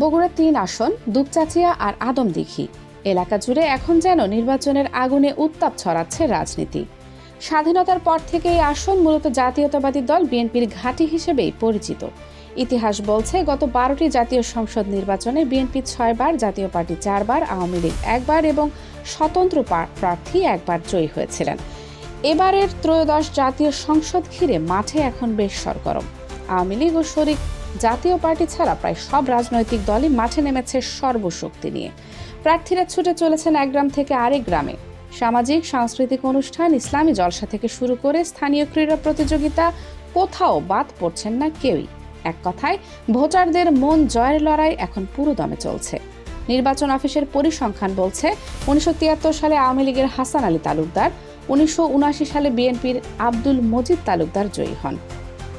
বগুড়া তিন আসন, দুপচাচিয়া আর আদমদিঘি। এলাকা জুড়ে এখন যেন নির্বাচনের আগুনে উত্তাপ ছড়াচ্ছে রাজনীতি। স্বাধীনতার পর থেকে এই আসন মূলত জাতীয়তাবাদী দল বিএনপির ঘাঁটি হিসেবেই পরিচিত। ইতিহাস বলছে, গত বারোটি জাতীয় সংসদ নির্বাচনে বিএনপি ছয়বার, জাতীয় পার্টি চারবার, আওয়ামী লীগ একবার এবং স্বতন্ত্র প্রার্থী একবার জয়ী হয়েছিলেন। এবারের ত্রয়োদশ জাতীয় সংসদ ঘিরে মাঠে এখন বেশ সরগরম। আওয়ামী লীগ ও শরিক জাতীয় পার্টি ছাড়া প্রায় সব রাজনৈতিক দলই মাঠে নেমেছে সর্বশক্তি নিয়ে। প্রার্থীরা ছুটে চলেছেন এক গ্রাম থেকে আরেক গ্রামে। সামাজিক, সাংস্কৃতিক অনুষ্ঠান, ইসলামী জলসা থেকে শুরু করে স্থানীয় ক্রীড়া প্রতিযোগিতা, কোথাও বাদ পড়ছেন না কেউই। এক কথায়, ভোটারদের মন জয়ের লড়াই এখন পুরো দমে চলছে। নির্বাচন অফিসের পরিসংখ্যান বলছে, উনিশশো তিয়াত্তর সালে আওয়ামী লীগের হাসান আলী তালুকদার, উনিশশো উনআশি সালে বিএনপির আব্দুল মজিদ তালুকদার জয়ী হন।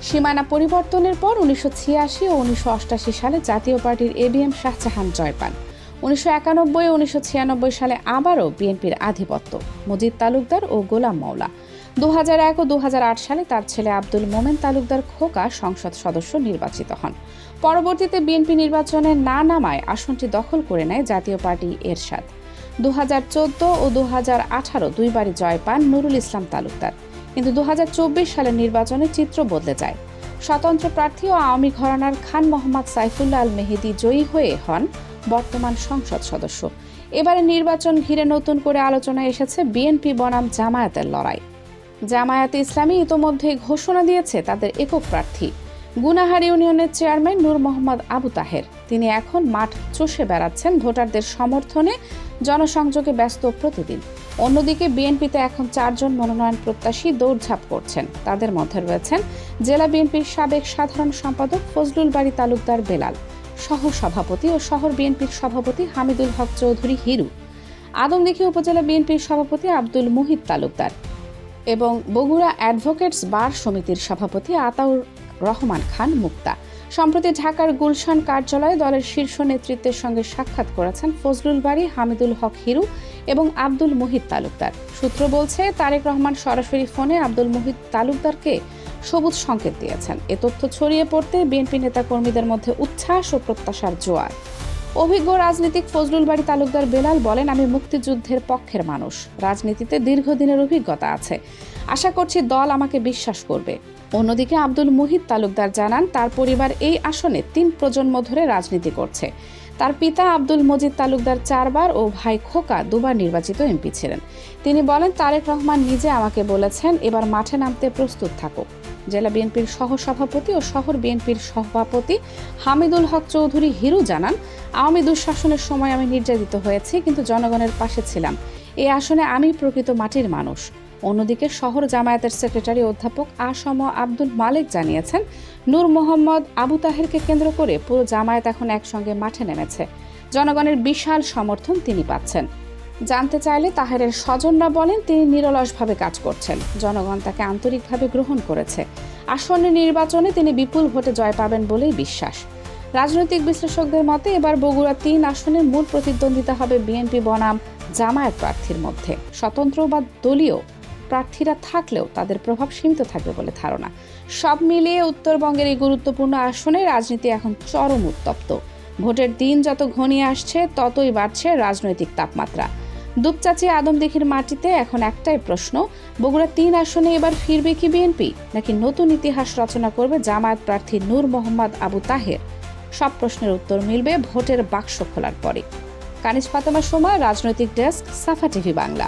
সীমানা পরিবর্তনের পর উনিশশো ছিয়াশি ও উনিশশো অষ্টাশি সালে জাতীয় পার্টির এবিএম শাহজাহান জয় পান। উনিশশো একানব্বই ও উনিশশো ছিয়ানব্বই সালে আবারও বিএনপির আধিপত্য, মজিদ তালুকদার ও গোলাম মৌলা দু হাজার এক ও দু আট সালে তার ছেলে আব্দুল মোমেন তালুকদার খোকা সংসদ সদস্য নির্বাচিত হন। পরবর্তীতে বিএনপি নির্বাচনে না নামায় আসনটি দখল করে নেয় জাতীয় পার্টি এরশাদ। দু হাজার চোদ্দ ও দু হাজার আঠারো দুইবারই জয় পান নুরুল ইসলাম তালুকদার। কিন্তু দু হাজার চব্বিশ সালের নির্বাচনে চিত্র বদলে যায়। স্বতন্ত্র প্রার্থী ও আওয়ামী ঘরানার খান মোহাম্মদ সাইফুল্লাহ আল মেহেদি জয়ী হয়ে হন বর্তমান সংসদ সদস্য। এবারে নির্বাচন ঘিরে নতুন করে আলোচনায় এসেছে বিএনপি বনাম জামায়াতের লড়াই। জামায়াতে ইসলামী ইতোমধ্যে ঘোষণা দিয়েছে তাদের একক প্রার্থী। গুনাহার ইউনিয়নের চেয়ারম্যান নূর মোহাম্মদ আবু তাহের। তিনি এখন মাঠ চষে বেড়াচ্ছেন ভোটারদের সমর্থনে, জনসংযোগে ব্যস্ত প্রতিদিন। অন্যদিকে বিএনপিতে এখন চারজন মনোনয়ন প্রত্যাশী দৌড়ঝাঁপ করছেন। তাদের মধ্যে রয়েছেন জেলা বিএনপির সাবেক সাধারণ সম্পাদক ফজলুল বাড়ি তালুকদার বেলাল সহ সভাপতি ও শহর বিএনপির সভাপতি হামিদুল হক চৌধুরী হিরু, আদমদিঘি উপজেলা বিএনপির সভাপতি আব্দুল মুহিত তালুকদার এবং বগুড়া অ্যাডভোকেটস বার সমিতির সভাপতি আতাউর রহমান খান মুক্তা। সম্প্রতি ঢাকার গুলশান কার্যালয়ে দলের শীর্ষ নেতৃত্বের সঙ্গে সাক্ষাৎ করেছেন ফজলুল বাড়ি হামিদুল হক হিরু এবং আব্দুল মুহিত তালুকদার। সূত্র বলছে, তারেক রহমান সরাসরি ফোনে আব্দুল মুহিত তালুকদারকে সবুজ সংকেত দিয়েছেন। এ তথ্য ছড়িয়ে পড়তে বিএনপি নেতাকর্মীদের মধ্যে উচ্ছ্বাস ও প্রত্যাশার জোয়ার। অভিজ্ঞ রাজনীতিক ফজলুল বাড়ি তালুকদার বেলাল বলেন, আমি মুক্তিযুদ্ধের পক্ষের মানুষ। রাজনীতিতে দীর্ঘদিনের অভিজ্ঞতা আছে। আশা করছি দল আমাকে বিশ্বাস করবে। অন্যদিকে আব্দুল মুহিত তালুকদার জানান, তার পরিবার এই আসনে তিন প্রজন্ম ধরে রাজনীতি করছে। তার পিতা আব্দুল মজিদ তালুকদার চারবার ও ভাই খোকা দুবার নির্বাচিত এমপি ছিলেন। তিনি বলেন, তারেক রহমান নিজে আমাকে বলেছেন, এবার মাঠে নামতে প্রস্তুত থাকো জেলা বিএনপির সহসভাপতি ও শহর বিএনপির সভাপতি হামিদুল হক চৌধুরী হিরু জানান, আওয়ামী দুঃশাসনের সময় আমি নির্যাতিত হয়েছি, কিন্তু জনগণের পাশে ছিলাম। এই আসনে আমি প্রকৃত মাটির মানুষ। অন্যদিকে শহর জামায়াতের সেক্রেটারি অধ্যাপক আসম আব্দুল মালিক জানিয়েছেন, নূর মোহাম্মদ আবু তাহেরকে কেন্দ্র করে পুরো জামায়াত এখন একসঙ্গে মাঠে নেমেছে। জনগণের বিশাল সমর্থন তিনি পাচ্ছেন। জানতে চাইলে তাহেরের স্বজনরা বলেন, তিনি নিরলসভাবে কাজ করছেন। জনগণ তাকে আন্তরিকভাবে গ্রহণ করেছে। আসন্ন নির্বাচনে তিনি বিপুল ভোটে জয় পাবেন বলেই বিশ্বাস। রাজনৈতিক বিশ্লেষকদের মতে, এবার বগুড়া তিন আসনে মূল প্রতিদ্বন্দ্বিতা হবে বিএনপি বনাম জামায়াত প্রার্থীর মধ্যে। স্বতন্ত্র বা দলীয় প্রার্থীরা থাকলেও তাদের প্রভাব সীমিত থাকবে বলে ধারণা। সব মিলিয়ে উত্তরবঙ্গের এই গুরুত্বপূর্ণ আসনে রাজনীতি এখন চরম উত্তপ্ত। ভোটের দিন যত ঘনিয়ে আসছে, ততই বাড়ছে রাজনৈতিক তাপমাত্রা। দুপচাচি আদমদিঘির মাটিতে এখন একটাই প্রশ্ন, বগুড়া তিন আসনে এবার ফিরবে কি বিএনপি, নাকি নতুন ইতিহাস রচনা করবে জামায়াত প্রার্থী নূর মোহাম্মদ আবু তাহের? সব প্রশ্নের উত্তর মিলবে ভোটের বাক্স খোলার পরে। কানিজ ফাতেমার সময়, রাজনৈতিক ডেস্ক, সাফা টিভি বাংলা।